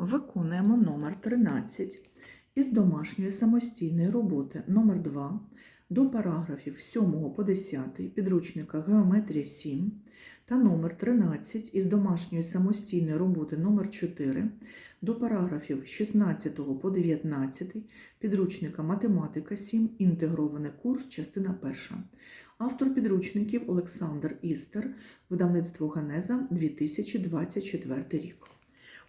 Виконуємо номер 13 із домашньої самостійної роботи номер 2 до параграфів 7 по 10 підручника Геометрія 7 та номер 13 із домашньої самостійної роботи номер 4 до параграфів 16 по 19 підручника Математика 7 інтегрований курс, частина 1. Автор підручників Олександр Істер, видавництво Генеза 2024 рік.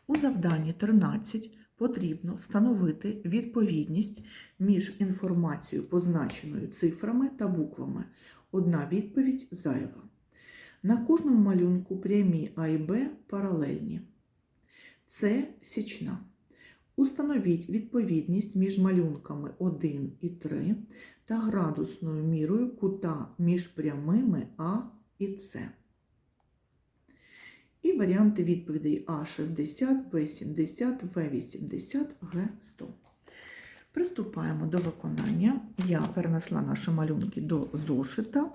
У завданні 13 потрібно встановити відповідність між інформацією, позначеною цифрами та буквами. Одна відповідь зайва. На кожному малюнку прямі А і Б паралельні. Це січна. Установіть відповідність між малюнками 1 і 3 та градусною мірою кута між прямими А і С. І варіанти відповідей А60, Б70, В80, Г100. Приступаємо до виконання. Я перенесла наші малюнки до зошита.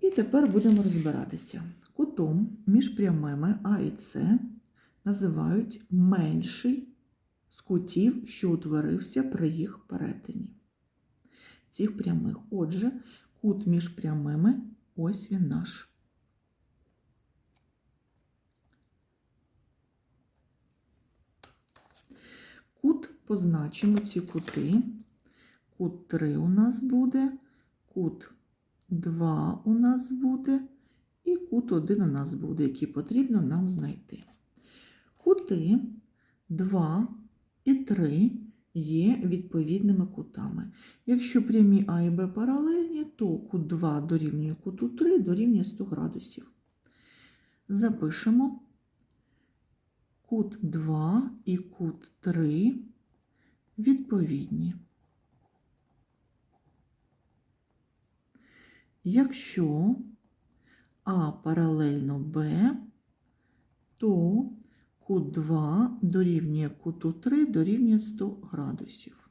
І тепер будемо розбиратися. Кутом між прямими А і С називають менший з кутів, що утворився при їх перетині. Цих прямих. Отже, кут між прямими ось він наш. Кут позначимо ці кути. Кут 3 у нас буде, кут 2 у нас буде, і кут 1 у нас буде, який потрібно нам знайти. Кути 2 і 3 є відповідними кутами. Якщо прямі А і Б паралельні, то кут 2 дорівнює куту 3 дорівнює 100 градусів. Запишемо кут 2 і кут 3 відповідні. Якщо А паралельно Б, то кут 2 дорівнює куту 3 дорівнює 100 градусів.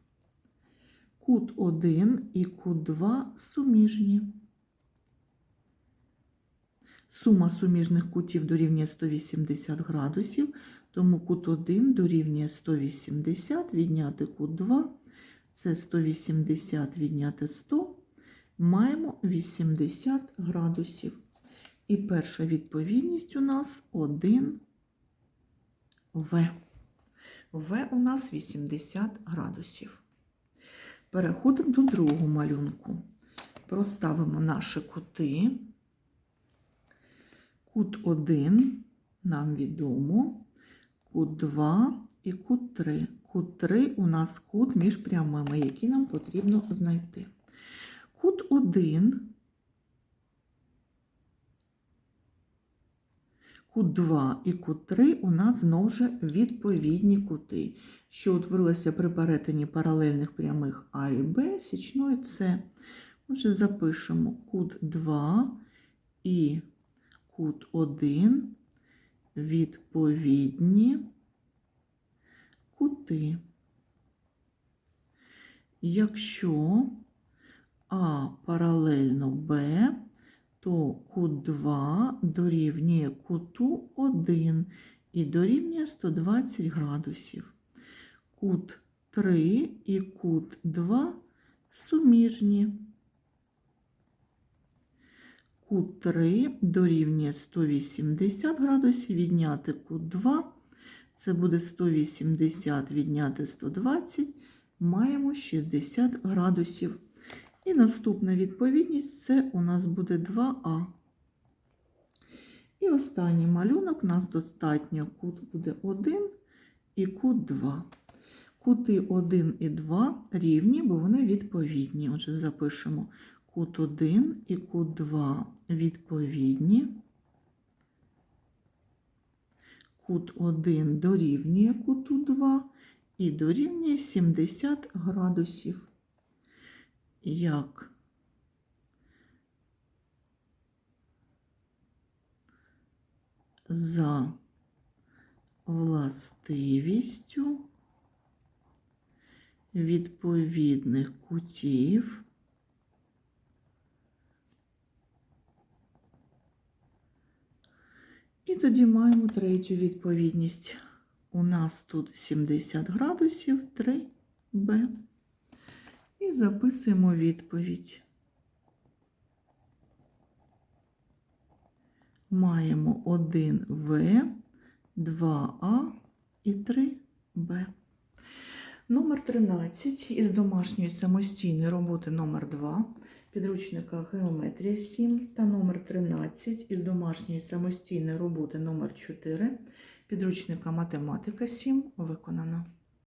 Кут 1 і кут 2 суміжні. Сума суміжних кутів дорівнює 180 градусів, тому кут 1 дорівнює 180, відняти кут 2, це 180 відняти 100, маємо 80 градусів. І перша відповідність у нас 1 В. В у нас 80 градусів. Переходимо до другого малюнку. Проставимо наші кути. Кут 1 нам відомо, кут 2 і кут 3. Кут 3 у нас кут між прямими, який нам потрібно знайти. Кут 1, кут 2 і кут 3 у нас знову ж відповідні кути, що утворилися при перетині паралельних прямих А і Б, січною С. Отже, запишемо кут 2 і кут 1 відповідні кути. Якщо А паралельно Б, то кут 2 дорівнює куту 1 і дорівнює 120 градусів. Кут 3 і кут 2 суміжні. Кут 3 дорівнює 180 градусів, відняти кут 2. Це буде 180 відняти 120, маємо 60 градусів. І наступна відповідність це у нас буде 2А. І останній малюнок нас достатньо кут буде 1 і кут 2. Кути 1 і 2 рівні, бо вони відповідні. Отже, запишемо кут 1 і кут 2 відповідні. Кут 1 дорівнює куту 2 і дорівнює 70 градусів. Як за властивістю відповідних кутів І тоді маємо третю відповідність. у нас тут 70 градусів 3Б. І записуємо відповідь. Маємо 1В, 2А і 3Б. Номер 13 із домашньої самостійної роботи номер 2 підручника Геометрія 7 та номер 13 із домашньої самостійної роботи номер 4 підручника Математика 7 виконано.